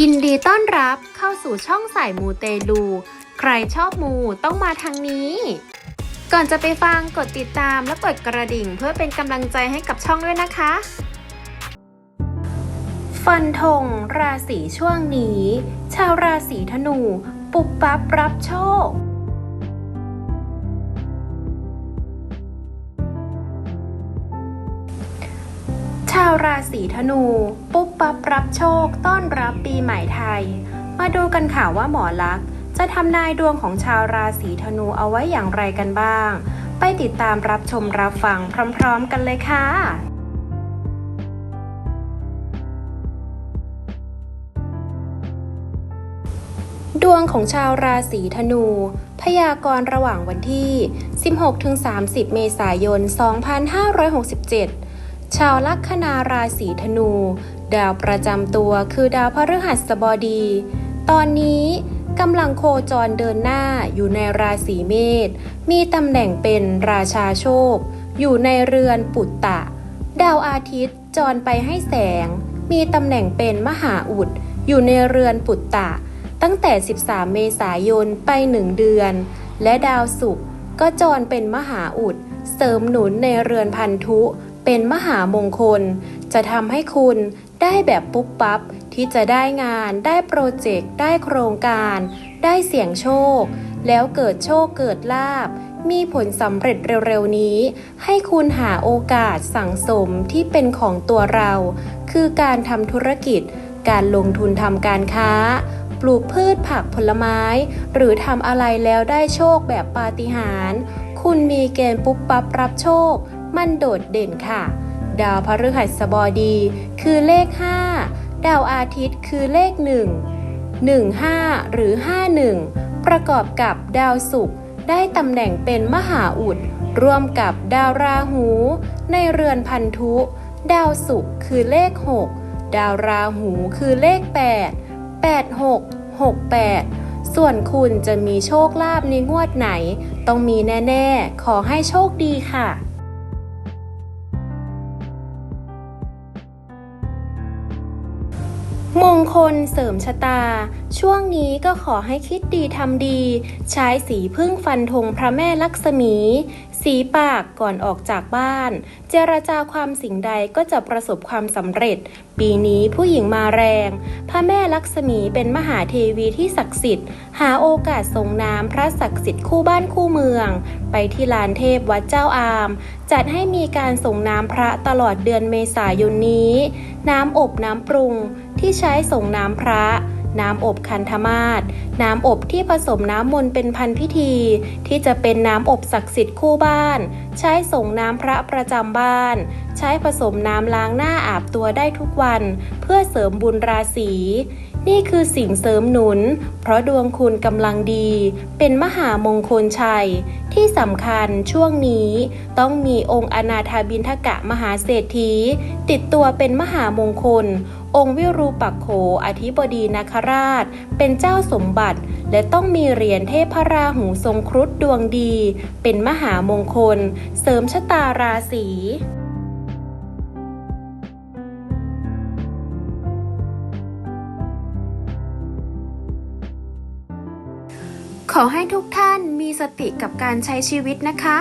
ยินดีต้อนรับเข้าสู่ช่องสายมูเตลู ใครชอบมูต้องมาทางนี้ ก่อนจะไปฟังกดติดตามและกดกระดิ่งเพื่อเป็นกำลังใจให้กับช่องด้วยนะคะ ฟันธงราศีช่วงนี้ ชาวราศีธนู ปุบปั๊บรับโชคาวราศีธนู ปุ๊บปั๊บรับโชค ต้อนรับปีใหม่ไทย มาดูกันค่ะว่าหมอลักษ์จะทำนายดวงของชาวราศีธนูเอาไว้อย่างไรกันบ้าง ไปติดตามรับชมรับฟังพร้อม ๆ กันเลยค่ะดวงของชาวราศีธนู พยากรณ์ระหว่างวันที่ 16-30 เมษายน 2567 ชาวลัคนาราศีธนู ดาวประจำตัวคือดาวพฤหัสบดี ตอนนี้กำลังโคจรเดินหน้าอยู่ในราศีเมษมีตำแหน่งเป็นราชาโชค อยู่ในเรือนปุตตะ ดาวอาทิตย์จรไปให้แสง มีตำแหน่งเป็นมหาอุด อยู่ในเรือนปุตตะ ตั้งแต่ 13 เมษายนไป 1 เดือน และดาวศุกร์ก็จรเป็นมหาอุด เสริมหนุนในเรือนพันธุ เป็นมหามงคล จะทำให้คุณได้แบบปุ๊บปั๊บที่จะได้งานได้โปรเจกต์ ได้โครงการ ได้เสี่ยงโชค แล้วเกิดโชคเกิดลาบ มีผลสำเร็จเร็วๆนี้ ให้คุณหาโอกาสสั่งสมที่เป็นของตัวเรา คือการทำธุรกิจ การลงทุนทำการค้า ปลูกพืชผักผลไม้ หรือทำอะไรแล้วได้โชคแบบปาฏิหาริย์คุณมีเกณฑ์ปุ๊บปั๊บรับโชค มันโดดเด่นค่ะ ดาวพฤหัสบดีคือเลข 5 ดาวอาทิตย์คือเลข 1 1 5 หรือ 51 ประกอบกับดาวศุกร์ได้ตำแหน่งเป็นมหาอุด ร่วมกับดาวราหู ในเรือนพันธุ ดาวศุกร์คือเลข 6 ดาวราหูคือเลข 8 86 68ส่วนคุณจะมีโชคลาภในงวดไหน ต้องมีแน่ ๆ ขอให้โชคดีค่ะ มงคลเสริมชะตา ช่วงนี้ก็ขอให้คิดดีทำดี ใช้สีพึ่งฟันธงพระแม่ลักษมี สีปากก่อนออกจากบ้าน เจรจาความสิ่งใดก็จะประสบความสำเร็จ ปีนี้ผู้หญิงมาแรง พระแม่ลักษมีเป็นมหาเทวีที่ศักดิ์สิทธิ์ หาโอกาสส่งน้ำพระศักดิ์สิทธิ์คู่บ้านคู่เมือง ไปที่ลานเทพวัดเจ้าอาม จัดให้มีการส่งน้ำพระตลอดเดือนเมษายนนี้ น้ำอบน้ำปรุงที่ใช้ส่งน้ำพระ น้ำอบคันธมาศน้ำอบที่ผสมน้ำมนต์เป็นพันพิธี ที่จะเป็นน้ำอบศักดิ์สิทธิ์คู่บ้าน ใช้ส่งน้ำพระประจำบ้าน ใช้ผสมน้ำล้างหน้าอาบตัวได้ทุกวัน เพื่อเสริมบุญราศีนี่คือสิ่งเสริมหนุน เพราะดวงคุณกำลังดี เป็นมหามงคลชัย ที่สำคัญช่วงนี้ต้องมีองค์อนาถาบินทกะมหาเศรษฐี ติดตัวเป็นมหามงคล องค์วิรูปักโขอธิบดีนาคราช เป็นเจ้าสมบัติ และต้องมีเหรียญเทพราหูทรงครุฑดวงดี เป็นมหามงคล เสริมชะตาราศีขอให้ทุกท่านมีสติกับการใช้ชีวิตนะคะ